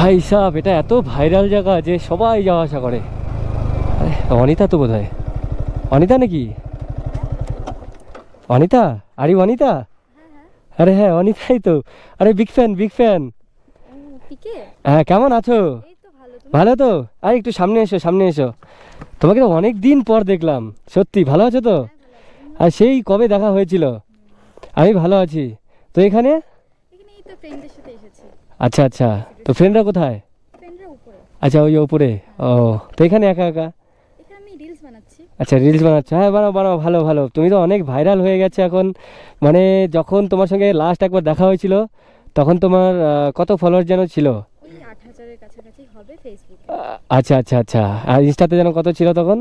ভাই সাহ এটা এত ভাইরাল জায়গা যে সবাই যাওয়া আসা করে। অনিতা তো বোধ হয় অনিতা নাকি? অনিতা? আরে অনিতা? আরে হ্যাঁ অনিতাই তো। আরে বিগ ফ্যান বিগ ফ্যান হ্যাঁ কেমন আছো? ভালো ভালো তো? আরে একটু সামনে এসো সামনে এসো। তোমাকে তো অনেক দিন পর দেখলাম। সত্যি ভালো আছো তো? আর সেই কবে দেখা হয়েছিল? আমি ভালো আছি। তো এখানে? আচ্ছা আচ্ছা। তো ফ্রেন্ডরা কোথায়? আচ্ছা ওই ওপরে ও তো এখানে একা একা? আচ্ছা রিলস বানাচ্ছো। হ্যাঁ বানাও বানাও ভালো ভালো। তুমি তো অনেক ভাইরাল হয়ে গেছে এখন। মানে যখন তোমার সঙ্গে লাস্ট একবার দেখা হয়েছিল তখন তোমার কত ফলোয়ার যেন ছিল? আচ্ছা আচ্ছা আচ্ছা। আর ইনস্টাতে যেন কত ছিল তখন?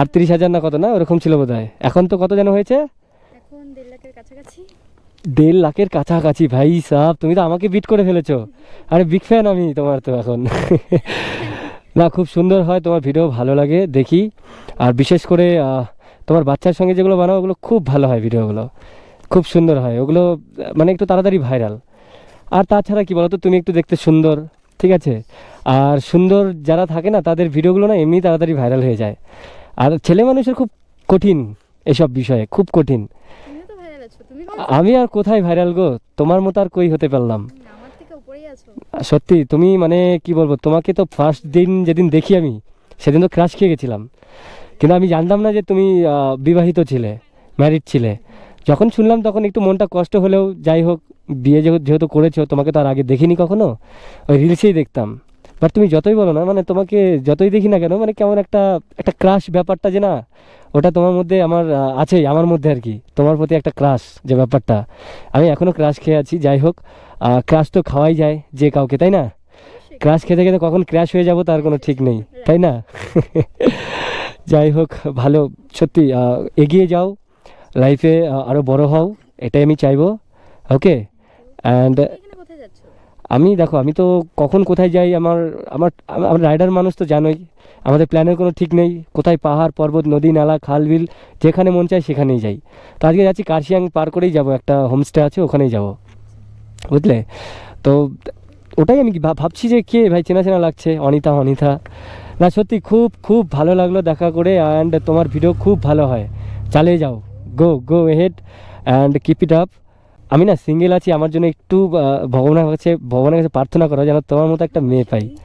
আটত্রিশ হাজার না কত না? ওরকম ছিল বোধ এখন তো কত যেন হয়েছে? এখন দেড় লাখের কাছাকাছি। দেড় লাখের কাছাকাছি। ভাই সাহ তুমি তো আমাকে বিট করে ফেলেছো। আরে বিগ ফ্যান আমি তোমার তো এখন। না, খুব সুন্দর হয়, তোমার ভিডিও ভালো লাগে, দেখি। আর বিশেষ করে তোমার বাচ্চার সঙ্গে যেগুলো বানাও, ওগুলো খুব ভালো হয় ভিডিওগুলো খুব সুন্দর হয়, ওগুলো মানে একটু তাড়াতাড়ি ভাইরাল আর তাছাড়া কি বলতো, তুমি একটু দেখতে সুন্দর, ঠিক আছে? আর সুন্দর যারা থাকে না, তাদের ভিডিওগুলো না এমনি তাড়াতাড়ি ভাইরাল হয়ে যায়। আর ছেলে মানুষের খুব কঠিন এসব বিষয়ে, খুব কঠিন তুমিও তো ভাইরাল আছো তুমি আমি আর কোথায় ভাইরাল গো? তোমার মতো আর কই হতে পারলাম? সত্যি, তুমি মানে কি বলব, তোমাকে তো ফার্স্ট দিন যেদিন দেখি আমি, সেদিন তো ক্রাশ খেয়ে গেছিলাম। কিন্তু আমি জানতাম না যে তুমি বিবাহিত ছিলে ম্যারিড ছিলে। যখন শুনলাম তখন একটু মনটা কষ্ট হলেও যাই হোক, বিয়ে যেহেতু করেছ, তোমাকে তো আর আগে দেখিনি কখনো, ওই রিলসেই দেখতাম। বাট তুমি যতই বলো না মানে তোমাকে যতই দেখি না কেন মানে কেমন একটা একটা ক্রাশ ব্যাপারটা যে না ওটা তোমার মধ্যে আমার আছেই আমার মধ্যে আর কি। তোমার প্রতি একটা ক্রাশ যে ব্যাপারটা। আমি এখনও ক্রাশ খেয়ে আছি যাই হোক ক্রাশ তো খাওয়াই যায় যে কাউকে তাই না? ক্রাশ খেতে খেতে কখন ক্র্যাশ হয়ে যাব তার কোনো ঠিক নেই তাই না? যাই হোক ভালো সত্যি এগিয়ে যাও লাইফে আরও বড় হও এটাই আমি চাইব ওকে অ্যান্ড তুমি এখানে কোথায় যাচ্ছ আমি দেখো, আমি তো কখন কোথায় যাই, আমার আমার আমার রাইডার মানুষ তো জানোই। আমাদের প্ল্যানের কোনো ঠিক নেই। কোথায় পাহাড়, পর্বত, নদী, নালা, খাল, বিল, যেখানে মন চায় সেখানেই যাই। তো আজকে যাচ্ছি কার্শিয়াং পার করেই যাব, একটা হোমস্টে আছে, ওখানেই যাব। বুঝলে? তো ওটাই আমি ভাবছি যে কে ভাই চেনা চেনা লাগছে? অনিতা অনিতা। না, সত্যি খুব খুব ভালো লাগল দেখা করে অ্যান্ড তোমার ভিডিও খুব ভালো হয়। চালিয়ে যাও। Go go head and keep it up আমি না সিঙ্গেল আছি আমার জন্য একটু ভগবানের কাছে ভগবানের কাছে প্রার্থনা করা যেন তোমার মতো একটা মেয়ে পাই।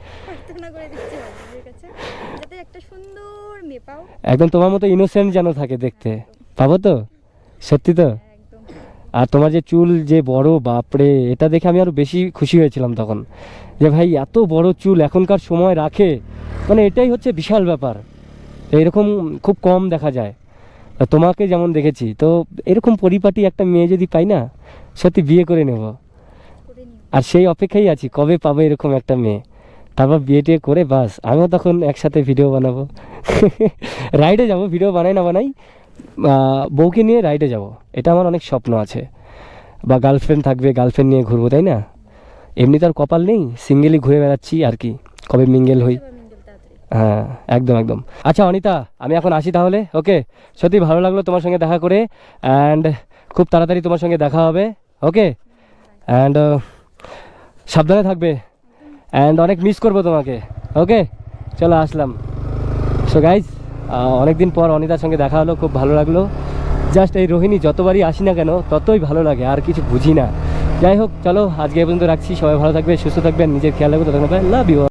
একদম তোমার মতো ইনোসেন্ট যেন থাকে দেখতে। পাবো তো? সত্যি তো? আর তোমার যে চুল যে বড় বাপরে এটা দেখে আমি আরও বেশি খুশি হয়েছিলাম তখন। যে ভাই এত বড় চুল এখনকার সময় রাখে মানে এটাই হচ্ছে বিশাল ব্যাপার। এরকম খুব কম দেখা যায়। তোমাকে যেমন দেখেছি, তো এরকম পরিপাটি একটা মেয়ে যদি পাই না, সত্যি বিয়ে করে নেব। আর সেই অপেক্ষাই আছি, কবে পাবো এরকম একটা মেয়ে? তারপর বিয়ে টিয়ে করে বাস, আমিও তখন একসাথে ভিডিও বানাবো। রাইডে যাব ভিডিও বানাই না বানাই বউকে নিয়ে রাইডে যাব। এটা আমার অনেক স্বপ্ন আছে। বা গার্লফ্রেন্ড থাকবে গার্লফ্রেন্ড নিয়ে ঘুরবো, তাই না? এমনি তো আর কপাল নেই সিঙ্গেলই ঘুরে বেড়াচ্ছি আর কি, কবে মিঙ্গেল হই? হ্যাঁ একদম একদম। আচ্ছা অনিতা, আমি এখন আসি তাহলে, ওকে? সত্যি ভালো লাগল তোমার সঙ্গে দেখা করে অ্যান্ড খুব তাড়াতাড়ি তোমার সঙ্গে দেখা হবে, ওকে? অ্যান্ড সাবধানে থাকবে অ্যান্ড অনেক মিস করব তোমাকে, ওকে? চলো, আসলাম। সো গাইজ অনেক দিন পর অনিতার সঙ্গে দেখা হলো, খুব ভালো লাগল। জাস্ট এই রোহিণী যতবারই আসি না কেন, ততই ভালো লাগে, আর কিছু বুঝি না। যাই হোক, চলো, আজকে এ পর্যন্ত রাখছি, সবাই ভালো থাকবে, সুস্থ থাকবেন, নিজের খেয়াল রাখবে তখন লাভ ইউ